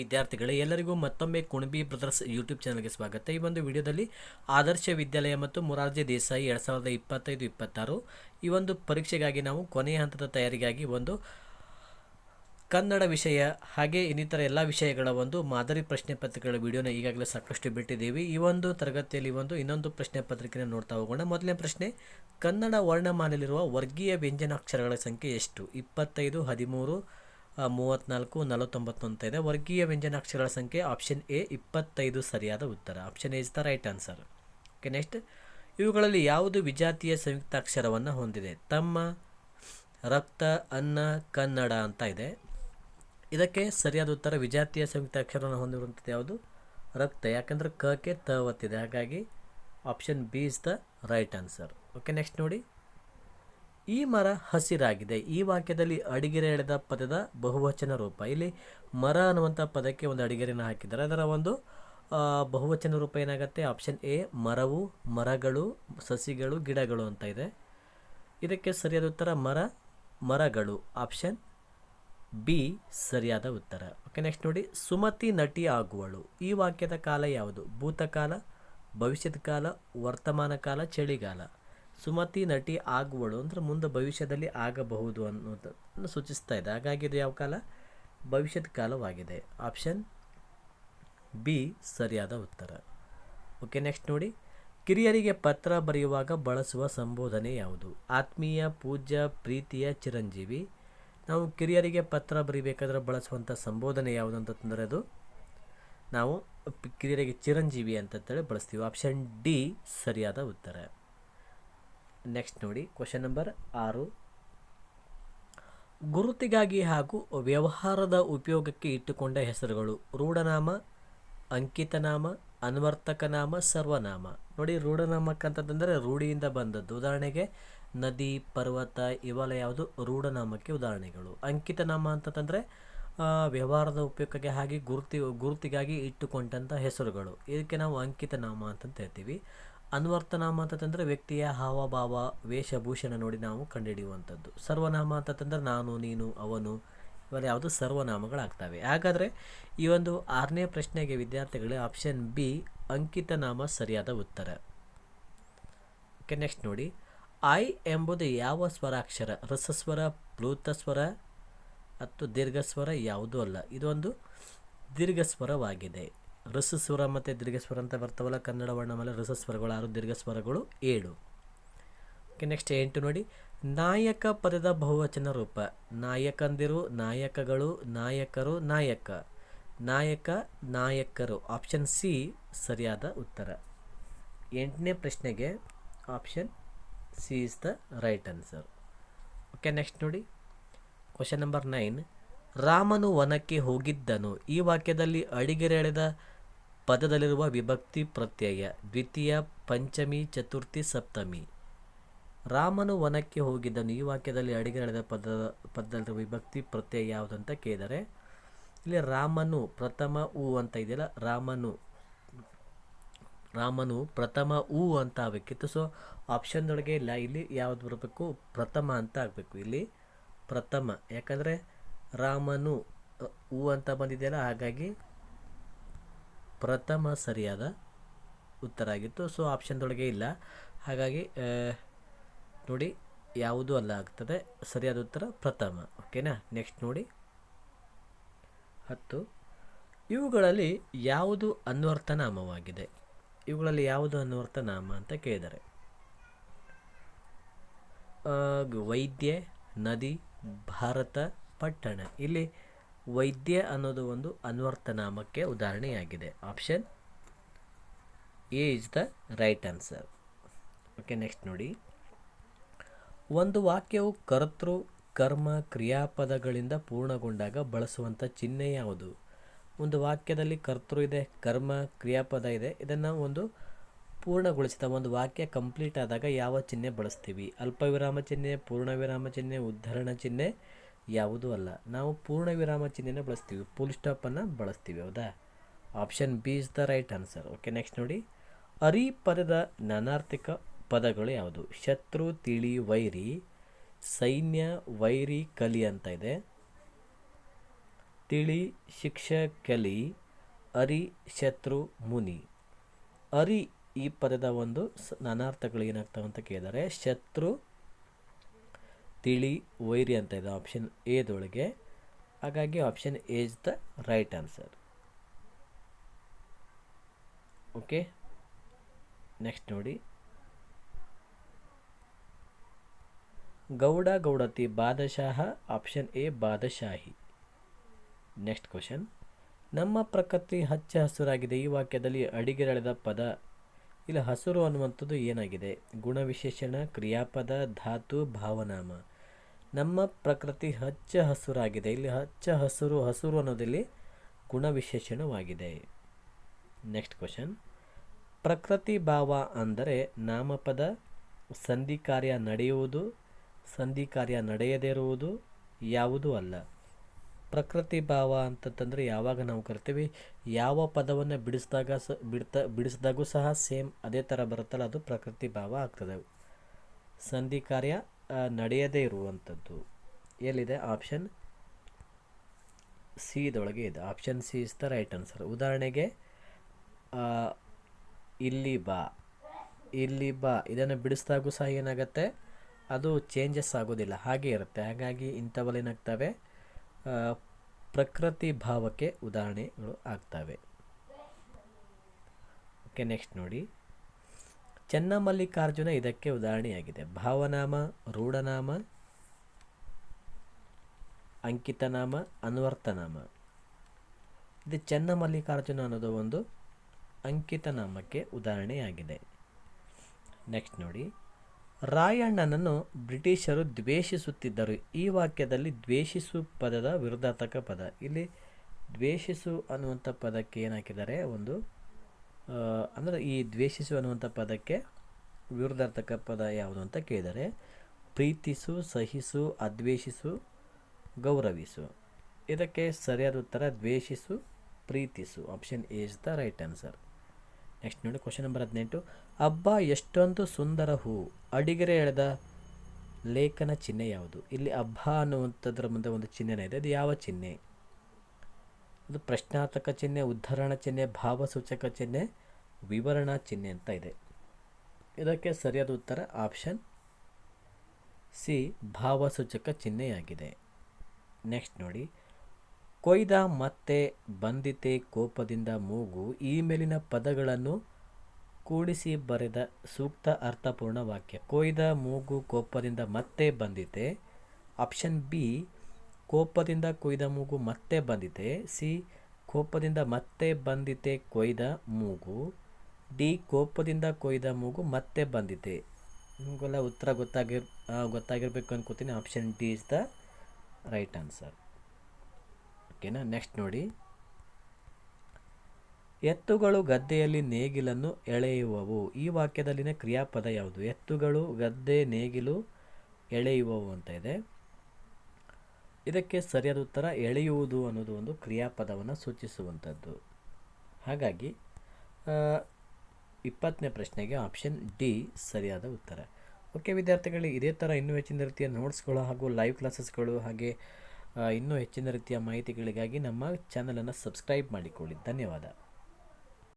ವಿದ್ಯಾರ್ಥಿಗಳೇ, ಎಲ್ಲರಿಗೂ ಮತ್ತೊಮ್ಮೆ ಕುಣಬಿ ಬ್ರದರ್ಸ್ ಯೂಟ್ಯೂಬ್ ಚಾನಲ್ಗೆ ಸ್ವಾಗತ. ಈ ಒಂದು ವಿಡಿಯೋದಲ್ಲಿ ಆದರ್ಶ ವಿದ್ಯಾಲಯ ಮತ್ತು ಮೊರಾರ್ಜಿ ದೇಸಾಯಿ ಎರಡು ಸಾವಿರದ ಇಪ್ಪತ್ತೈದು, ಇಪ್ಪತ್ತಾರು ಈ ಒಂದು ಪರೀಕ್ಷೆಗಾಗಿ ನಾವು ಕೊನೆಯ ಹಂತದ ತಯಾರಿಗಾಗಿ ಒಂದು ಕನ್ನಡ ವಿಷಯ, ಹಾಗೆ ಇನ್ನಿತರ ಎಲ್ಲ ವಿಷಯಗಳ ಒಂದು ಮಾದರಿ ಪ್ರಶ್ನೆ ಪತ್ರಿಕೆಗಳ ವಿಡಿಯೋನ ಈಗಾಗಲೇ ಸಾಕಷ್ಟು ಬಿಟ್ಟಿದ್ದೀವಿ. ಈ ಒಂದು ತರಗತಿಯಲ್ಲಿ ಒಂದು ಇನ್ನೊಂದು ಪ್ರಶ್ನೆ ಪತ್ರಿಕೆಯನ್ನು ನೋಡ್ತಾ ಹೋಗೋಣ. ಮೊದಲನೇ ಪ್ರಶ್ನೆ, ಕನ್ನಡ ವರ್ಣಮಾನಲ್ಲಿರುವ ವರ್ಗೀಯ ವ್ಯಂಜನಾಕ್ಷರಗಳ ಸಂಖ್ಯೆ ಎಷ್ಟು? ಇಪ್ಪತ್ತೈದು, ಹದಿಮೂರು ಮೂವತ್ತ್ನಾಲ್ಕು ನಲವತ್ತೊಂಬತ್ತು ಅಂತ ಇದೆ. ವರ್ಗೀಯ ವ್ಯಂಜನಾಕ್ಷರಗಳ ಸಂಖ್ಯೆ ಆಪ್ಷನ್ ಎ ಇಪ್ಪತ್ತೈದು ಸರಿಯಾದ ಉತ್ತರ. Option A is the right answer okay next ಇವುಗಳಲ್ಲಿ ಯಾವುದು ವಿಜಾತಿಯ ಸಂಯುಕ್ತಾಕ್ಷರವನ್ನು ಹೊಂದಿದೆ? ತಮ್ಮ, ರಕ್ತ, ಅನ್ನ, ಕನ್ನಡ ಅಂತ ಇದೆ. ಇದಕ್ಕೆ ಸರಿಯಾದ ಉತ್ತರ ವಿಜಾತಿಯ ಸಂಯುಕ್ತಾಕ್ಷರವನ್ನು ಹೊಂದಿರುವಂಥದ್ದು ಯಾವುದು? ರಕ್ತ. ಯಾಕಂದರೆ ಕಕ್ಕೆ ತ ಒತ್ತಿದೆ. ಹಾಗಾಗಿ option B is the right answer okay next ನೋಡಿ. ಈ ಮರ ಹಸಿರಾಗಿದೆ. ಈ ವಾಕ್ಯದಲ್ಲಿ ಅಡಿಗೆರೆ ಎಳೆದ ಪದದ ಬಹುವಚನ ರೂಪ. ಇಲ್ಲಿ ಮರ ಅನ್ನುವಂಥ ಪದಕ್ಕೆ ಒಂದು ಅಡಿಗೆರೆಯನ್ನು ಹಾಕಿದ್ದಾರೆ. ಅದರ ಒಂದು ಬಹುವಚನ ರೂಪ ಏನಾಗುತ್ತೆ? ಆಪ್ಷನ್ ಎ, ಮರವು, ಮರಗಳು, ಸಸಿಗಳು, ಗಿಡಗಳು ಅಂತ ಇದೆ. ಇದಕ್ಕೆ ಸರಿಯಾದ ಉತ್ತರ ಮರ, ಮರಗಳು. ಆಪ್ಷನ್ ಬಿ, ಸರಿಯಾದ ಉತ್ತರ. ಓಕೆ, ನೆಕ್ಸ್ಟ್ ನೋಡಿ. ಸುಮತಿ ನಟಿ ಆಗುವಳು. ಈ ವಾಕ್ಯದ ಕಾಲ ಯಾವುದು? ಭೂತಕಾಲ, ಭವಿಷ್ಯದ ಕಾಲ, ವರ್ತಮಾನ ಕಾಲ, ಚಳಿಗಾಲ. ಸುಮತಿ ನಟಿ ಆಗುವಳು ಅಂದರೆ ಮುಂದೆ ಭವಿಷ್ಯದಲ್ಲಿ ಆಗಬಹುದು ಅನ್ನೋದನ್ನು ಸೂಚಿಸ್ತಾ ಇದೆ. ಹಾಗಾಗಿ ಇದು ಯಾವ ಕಾಲ? ಭವಿಷ್ಯದ ಕಾಲವಾಗಿದೆ. ಆಪ್ಷನ್ ಬಿ, ಸರಿಯಾದ ಉತ್ತರ. ಓಕೆ, ನೆಕ್ಸ್ಟ್ ನೋಡಿ. ಕಿರಿಯರಿಗೆ ಪತ್ರ ಬರೆಯುವಾಗ ಬಳಸುವ ಸಂಬೋಧನೆ ಯಾವುದು? ಆತ್ಮೀಯ, ಪೂಜ್ಯ, ಪ್ರೀತಿಯ ಚಿರಂಜೀವಿ. ನಾವು ಕಿರಿಯರಿಗೆ ಪತ್ರ ಬರೀಬೇಕಾದ್ರೆ ಬಳಸುವಂಥ ಸಂಬೋಧನೆ ಯಾವುದು ಅಂತಂದರೆ ಅದು ನಾವು ಕಿರಿಯರಿಗೆ ಚಿರಂಜೀವಿ ಅಂತಂತೇಳಿ ಬಳಸ್ತೀವಿ. ಆಪ್ಷನ್ ಡಿ, ಸರಿಯಾದ ಉತ್ತರ. ನೆಕ್ಸ್ಟ್ ನೋಡಿ ಕ್ವಶನ್ ನಂಬರ್ ಆರು. ಗುರುತಿಗಾಗಿ ಹಾಗೂ ವ್ಯವಹಾರದ ಉಪಯೋಗಕ್ಕೆ ಇಟ್ಟುಕೊಂಡ ಹೆಸರುಗಳು ರೂಢನಾಮ, ಅಂಕಿತನಾಮ, ಅನ್ವರ್ತಕನಾಮ, ಸರ್ವನಾಮ. ನೋಡಿ ರೂಢನಾಮಕ್ಕಂತಂದರೆ ರೂಢಿಯಿಂದ ಬಂದದ್ದು. ಉದಾಹರಣೆಗೆ, ನದಿ, ಪರ್ವತ, ಇವೆಲ್ಲ ಯಾವುದು? ರೂಢನಾಮಕ್ಕೆ ಉದಾಹರಣೆಗಳು. ಅಂಕಿತನಾಮ ಅಂತಂದರೆ ವ್ಯವಹಾರದ ಉಪಯೋಗಕ್ಕೆ ಹಾಗೆ ಗುರುತಿ, ಗುರುತಿಗಾಗಿ ಇಟ್ಟುಕೊಂಡಂಥ ಹೆಸರುಗಳು. ಇದಕ್ಕೆ ನಾವು ಅಂಕಿತನಾಮ ಅಂತಂತ ಹೇಳ್ತೀವಿ. ಅನ್ವರ್ತನಾಮ ಅಂತಂದ್ರೆ ವ್ಯಕ್ತಿಯ ಹಾವಭಾವ ವೇಷಭೂಷಣ ನೋಡಿ ನಾವು ಕಂಡುಹಿಡಿಯುವಂಥದ್ದು. ಸರ್ವನಾಮ ಅಂತಂದ್ರೆ ನಾನು, ನೀನು, ಅವನು ಇವೆಲ್ಲ ಯಾವುದು ಸರ್ವನಾಮಗಳಾಗ್ತವೆ. ಹಾಗಾದರೆ ಈ ಒಂದು ಆರನೇ ಪ್ರಶ್ನೆಗೆ ವಿದ್ಯಾರ್ಥಿಗಳು ಆಪ್ಷನ್ ಬಿ ಅಂಕಿತನಾಮ ಸರಿಯಾದ ಉತ್ತರ. ಓಕೆ ನೆಕ್ಸ್ಟ್ ನೋಡಿ. ಐ ಎಂಬುದು ಯಾವ ಸ್ವರಾಕ್ಷರ? ರಸಸ್ವರ, ಪ್ಲೂತಸ್ವರ ಅಥವಾ ದೀರ್ಘಸ್ವರ ಯಾವುದೂ ಅಲ್ಲ. ಇದೊಂದು ದೀರ್ಘಸ್ವರವಾಗಿದೆ. ರಸಸ್ವರ ಮತ್ತು ದೀರ್ಘಸ್ವರ ಅಂತ ಬರ್ತಾವಲ್ಲ, ಕನ್ನಡ ವರ್ಣಮಾಲೆ ರಸಸ್ವರಗಳು, ಆರು ದೀರ್ಘಸ್ವರಗಳು, ಏಳು. ಓಕೆ ನೆಕ್ಸ್ಟ್ ಎಂಟು ನೋಡಿ. ನಾಯಕ ಪದದ ಬಹುವಚನ ರೂಪ. ನಾಯಕಂದಿರು, ನಾಯಕಗಳು, ನಾಯಕರು, ನಾಯಕ. ನಾಯಕ, ನಾಯಕರು. ಆಪ್ಷನ್ ಸಿ ಸರಿಯಾದ ಉತ್ತರ. ಎಂಟನೇ ಪ್ರಶ್ನೆಗೆ option C is the right answer okay next ನೋಡಿ. ಕ್ವಶನ್ ನಂಬರ್ ನೈನ್ ರಾಮನು ವನಕ್ಕೆ ಹೋಗಿದ್ದನು. ಈ ವಾಕ್ಯದಲ್ಲಿ ಅಡಿಗೆರೆ ಎಳೆದ ಪದದಲ್ಲಿರುವ ವಿಭಕ್ತಿ ಪ್ರತ್ಯಯ, ದ್ವಿತೀಯ ಪಂಚಮಿ, ಚತುರ್ಥಿ, ಸಪ್ತಮಿ. ರಾಮನು ವನಕ್ಕೆ ಹೋಗಿದ್ದನು ಈ ವಾಕ್ಯದಲ್ಲಿ ಅಡಿಗೆ ನಡೆದ ಪದದ ಪದದಲ್ಲಿರುವ ವಿಭಕ್ತಿ ಪ್ರತ್ಯಯ ಯಾವುದಂತ ಕೇಳಿದರೆ, ಇಲ್ಲಿ ರಾಮನು ಪ್ರಥಮ ಉ ಅಂತ ಇದೆಯಲ್ಲ, ರಾಮನು ರಾಮನು ಪ್ರಥಮ ಉ ಅಂತ ಆಗಬೇಕಿತ್ತು. ಸೊ ಆಪ್ಷನ್ದೊಳಗೆ ಇಲ್ಲ. ಇಲ್ಲಿ ಯಾವ್ದು ಬರಬೇಕು? ಪ್ರಥಮ ಅಂತ ಆಗಬೇಕು. ಇಲ್ಲಿ ಪ್ರಥಮ. ಯಾಕಂದರೆ ರಾಮನು ಹೂ ಅಂತ ಬಂದಿದೆಯಲ್ಲ, ಹಾಗಾಗಿ ಪ್ರಥಮ ಸರಿಯಾದ ಉತ್ತರ ಆಗಿತ್ತು. ಸೊ ಆಪ್ಷನ್ದೊಳಗೆ ಇಲ್ಲ. ಹಾಗಾಗಿ ನೋಡಿ, ಯಾವುದು ಅಲ್ಲ ಆಗ್ತದೆ. ಸರಿಯಾದ ಉತ್ತರ ಪ್ರಥಮ. ಓಕೆನಾ ನೆಕ್ಸ್ಟ್ ನೋಡಿ. ಹತ್ತು. ಇವುಗಳಲ್ಲಿ ಯಾವುದು ಅನ್ವರ್ಥ ನಾಮವಾಗಿದೆ? ಇವುಗಳಲ್ಲಿ ಯಾವುದು ಅನ್ವರ್ಥ ನಾಮ ಅಂತ ಕೇಳಿದ್ದಾರೆ. ವೈದ್ಯ, ನದಿ, ಭಾರತ, ಪಟ್ಟಣ. ಇಲ್ಲಿ ವೈದ್ಯ ಅನ್ನೋದು ಒಂದು ಅನ್ವರ್ಥ ನಾಮಕ್ಕೆ ಉದಾಹರಣೆಯಾಗಿದೆ. Option A is the right answer okay next ನೋಡಿ. ಒಂದು ವಾಕ್ಯವು ಕರ್ತೃ, ಕರ್ಮ, ಕ್ರಿಯಾಪದಗಳಿಂದ ಪೂರ್ಣಗೊಂಡಾಗ ಬಳಸುವಂಥ ಚಿಹ್ನೆ ಯಾವುದು? ಒಂದು ವಾಕ್ಯದಲ್ಲಿ ಕರ್ತೃ ಇದೆ, ಕರ್ಮ, ಕ್ರಿಯಾಪದ ಇದೆ, ಇದನ್ನು ಒಂದು ಪೂರ್ಣಗೊಳಿಸಿದ ಒಂದು ವಾಕ್ಯ ಕಂಪ್ಲೀಟ್ ಆದಾಗ ಯಾವ ಚಿಹ್ನೆ ಬಳಸ್ತೀವಿ? ಅಲ್ಪವಿರಾಮ ಚಿಹ್ನೆ ಪೂರ್ಣ ವಿರಾಮ ಚಿಹ್ನೆ, ಉದ್ಧರಣ ಚಿಹ್ನೆ ಯಾವುದೂ ಅಲ್ಲ. ನಾವು ಪೂರ್ಣ ವಿರಾಮ ಚಿಹ್ನೆನ ಬಳಸ್ತೀವಿ. ಫುಲ್ ಸ್ಟಾಪನ್ನು ಬಳಸ್ತೀವಿ, ಹೌದಾ? Option B is the right answer okay next ನೋಡಿ. ಅರಿ ಪದದ ನಾನಾರ್ಥಿಕ ಪದಗಳು ಯಾವುದು? ಶತ್ರು, ತಿಳಿ, ವೈರಿ, ಸೈನ್ಯ, ವೈರಿ, ಕಲಿ ಅಂತ ಇದೆ. ತಿಳಿ, ಶಿಕ್ಷ, ಕಲಿ, ಅರಿ, ಶತ್ರು, ಮುನಿ. ಅರಿ ಈ ಪದದ ಒಂದು ನಾನಾರ್ಥಗಳು ಏನಾಗ್ತವೆ ಅಂತ ಕೇಳಿದರೆ, ಶತ್ರು ತಿಳಿ, ವೈರಿ ಅಂತ ಇದೆ ಆಪ್ಷನ್ ಎದೊಳಗೆ ಹಾಗಾಗಿ option A is the right answer okay next ನೋಡಿ. ಗೌಡ ಗೌಡತಿ ಬಾದಶಾಹ ಆಪ್ಷನ್ ಎ ಬಾದಶಾಹಿ. ನೆಕ್ಸ್ಟ್ ಕ್ವಶನ್ ನಮ್ಮ ಪ್ರಕೃತಿ ಹಚ್ಚ ಹಸುರಾಗಿದೆ. ಈ ವಾಕ್ಯದಲ್ಲಿ ಅಡಿಗೆರಳೆದ ಪದ ಇಲ್ಲಿ, ಹಸುರು ಅನ್ನುವಂಥದ್ದು ಏನಾಗಿದೆ? ಗುಣವಿಶೇಷಣ, ಕ್ರಿಯಾಪದ, ಧಾತು, ಭಾವನಾಮ. ನಮ್ಮ ಪ್ರಕೃತಿ ಹಚ್ಚ ಹಸುರಾಗಿದೆ. ಇಲ್ಲಿ ಹಚ್ಚ ಹಸುರು ಹಸುರು ಅನ್ನೋದಿಲ್ಲಿ ಗುಣವಿಶೇಷಣವಾಗಿದೆ. ನೆಕ್ಸ್ಟ್ ಕ್ವಶನ್ ಪ್ರಕೃತಿ ಭಾವ ಅಂದರೆ ನಾಮಪದ ಸಂಧಿ ಕಾರ್ಯ ನಡೆಯುವುದು ಸಂಧಿ ಕಾರ್ಯ ನಡೆಯದೇ ಇರುವುದು, ಯಾವುದೂ ಅಲ್ಲ. ಪ್ರಕೃತಿ ಭಾವ ಅಂತಂತಂದರೆ ಯಾವಾಗ ನಾವು ಕರಿತೀವಿ, ಯಾವ ಪದವನ್ನು ಬಿಡಿಸಿದಾಗ ಸ, ಬಿಡ್ತಾ, ಬಿಡಿಸಿದಾಗೂ ಸಹ ಸೇಮ್ ಅದೇ ಥರ ಬರುತ್ತಲ್ಲ, ಅದು ಪ್ರಕೃತಿ ಭಾವ ಆಗ್ತದೆ. ಸಂಧಿ ಕಾರ್ಯ ನಡೆಯದೇ ಇರುವಂಥದ್ದು ಎಲ್ಲಿದೆ? ಆಪ್ಷನ್ ಸಿ ಇದೊಳಗೆ ಇದೆ. Option C is the right answer. ಉದಾಹರಣೆಗೆ ಇಲ್ಲಿ ಬಾ ಇಲ್ಲಿ ಬಾ, ಇದನ್ನು ಬಿಡಿಸಿದಾಗೂ ಸಹ ಏನಾಗುತ್ತೆ? ಅದು ಚೇಂಜಸ್ ಆಗೋದಿಲ್ಲ, ಹಾಗೆ ಇರುತ್ತೆ. ಹಾಗಾಗಿ ಇಂಥವೆಲ್ಲ ಏನಾಗ್ತವೆ? ಪ್ರಕೃತಿ ಭಾವಕ್ಕೆ ಉದಾಹರಣೆಗಳು ಆಗ್ತವೆ. ಓಕೆ, ನೆಕ್ಸ್ಟ್ ನೋಡಿ. ಚೆನ್ನಮಲ್ಲಿಕಾರ್ಜುನ ಇದಕ್ಕೆ ಉದಾಹರಣೆಯಾಗಿದೆ. ಭಾವನಾಮ, ರೂಢನಾಮ, ಅಂಕಿತನಾಮ, ಅನ್ವರ್ತನಾಮ. ಇದು ಚೆನ್ನಮಲ್ಲಿಕಾರ್ಜುನ ಅನ್ನೋದು ಒಂದು ಅಂಕಿತನಾಮಕ್ಕೆ ಉದಾಹರಣೆಯಾಗಿದೆ. ನೆಕ್ಸ್ಟ್ ನೋಡಿ. ರಾಯಣ್ಣನನ್ನು ಬ್ರಿಟಿಷರು ದ್ವೇಷಿಸುತ್ತಿದ್ದರು. ಈ ವಾಕ್ಯದಲ್ಲಿ ದ್ವೇಷಿಸು ಪದದ ವಿರುದ್ಧಾರ್ಥಕ ಪದ. ಇಲ್ಲಿ ದ್ವೇಷಿಸು ಅನ್ನುವಂಥ ಪದಕ್ಕೆ ಏನು ಒಂದು ಅಂದರೆ ಈ ದ್ವೇಷಿಸು ಅನ್ನುವಂಥ ಪದಕ್ಕೆ ವಿರುದ್ಧಾರ್ಥಕ ಪದ ಯಾವುದು ಅಂತ ಕೇಳಿದರೆ, ಪ್ರೀತಿಸು, ಸಹಿಸು, ಅದ್ವೇಷಿಸು, ಗೌರವಿಸು. ಇದಕ್ಕೆ ಸರಿಯಾದ ಉತ್ತರ ದ್ವೇಷಿಸು, ಪ್ರೀತಿಸು. Option A is the right answer next ನೋಡಿ ಕ್ವಶನ್ ನಂಬರ್ ಹದಿನೆಂಟು. ಹಬ್ಬ ಎಷ್ಟೊಂದು ಸುಂದರ ಹೂ. ಅಡಿಗೆರೆ ಎಳೆದ ಲೇಖನ ಚಿಹ್ನೆ ಯಾವುದು? ಇಲ್ಲಿ ಹಬ್ಬ ಅನ್ನುವಂಥದ್ರ ಮುಂದೆ ಒಂದು ಚಿಹ್ನೆನೇ ಇದೆ. ಅದು ಯಾವ ಚಿಹ್ನೆ? ಅದು ಪ್ರಶ್ನಾರ್ಥಕ ಚಿಹ್ನೆ, ಉದ್ಧರಣ ಚಿಹ್ನೆ, ಭಾವಸೂಚಕ ಚಿಹ್ನೆ, ವಿವರಣಾ ಚಿಹ್ನೆ ಅಂತ ಇದೆ. ಇದಕ್ಕೆ ಸರಿಯಾದ ಉತ್ತರ ಆಪ್ಷನ್ ಸಿ, ಭಾವಸೂಚಕ ಚಿಹ್ನೆಯಾಗಿದೆ. ನೆಕ್ಸ್ಟ್ ನೋಡಿ. ಕೊಯ್ದ ಮತ್ತೆ ಬಂದಿತೆ ಕೋಪದಿಂದ ಮೂಗು ಈ ಮೇಲಿನ ಪದಗಳನ್ನು ಕೂಡಿಸಿ ಬರೆದ ಸೂಕ್ತ ಅರ್ಥಪೂರ್ಣ ವಾಕ್ಯ. ಕೊಯ್ದ ಮೂಗು ಕೋಪದಿಂದ ಮತ್ತೆ ಬಂದಿತೆ. ಆಪ್ಷನ್ ಬಿ, ಕೋಪದಿಂದ ಕೊಯ್ದ ಮೂಗು ಮತ್ತೆ ಬಂದಿತೆ. ಸಿ, ಕೋಪದಿಂದ ಮತ್ತೆ ಬಂದಿತೆ ಕೊಯ್ದ ಮೂಗು. ಡಿ, ಕೋಪದಿಂದ ಕೊಯ್ದ ಮೂಗು ಮತ್ತೆ ಬಂದಿತೆ. ನಿಮಗೆಲ್ಲ ಉತ್ತರ ಗೊತ್ತಾಗಿರ್ ಗೊತ್ತಾಗಿರ್ಬೇಕು ಅನ್ಕೋತೀನಿ. Option D is the right answer. ಓಕೆನಾ ನೆಕ್ಸ್ಟ್ ನೋಡಿ. ಎತ್ತುಗಳು ಗದ್ದೆಯಲ್ಲಿ ನೇಗಿಲನ್ನು ಎಳೆಯುವವು. ಈ ವಾಕ್ಯದಲ್ಲಿನ ಕ್ರಿಯಾಪದ ಯಾವುದು? ಎತ್ತುಗಳು ಗದ್ದೆ ನೇಗಿಲು ಎಳೆಯುವವು ಅಂತ ಇದೆ. ಇದಕ್ಕೆ ಸರಿಯಾದ ಉತ್ತರ ಎಳೆಯುವುದು ಅನ್ನೋದು ಒಂದು ಕ್ರಿಯಾಪದವನ್ನು ಸೂಚಿಸುವಂಥದ್ದು. ಹಾಗಾಗಿ ಇಪ್ಪತ್ತನೇ ಪ್ರಶ್ನೆಗೆ ಆಪ್ಷನ್ ಡಿ ಸರಿಯಾದ ಉತ್ತರ. ಓಕೆ ವಿದ್ಯಾರ್ಥಿಗಳು, ಇದೇ ಥರ ಇನ್ನೂ ಹೆಚ್ಚಿನ ರೀತಿಯ ನೋಟ್ಸ್ಗಳು ಹಾಗೂ ಲೈವ್ ಕ್ಲಾಸಸ್ಗಳು ಹಾಗೆ ಇನ್ನೂ ಹೆಚ್ಚಿನ ರೀತಿಯ ಮಾಹಿತಿಗಳಿಗಾಗಿ ನಮ್ಮ ಚಾನಲನ್ನು ಸಬ್ಸ್ಕ್ರೈಬ್ ಮಾಡಿಕೊಳ್ಳಿ. ಧನ್ಯವಾದ.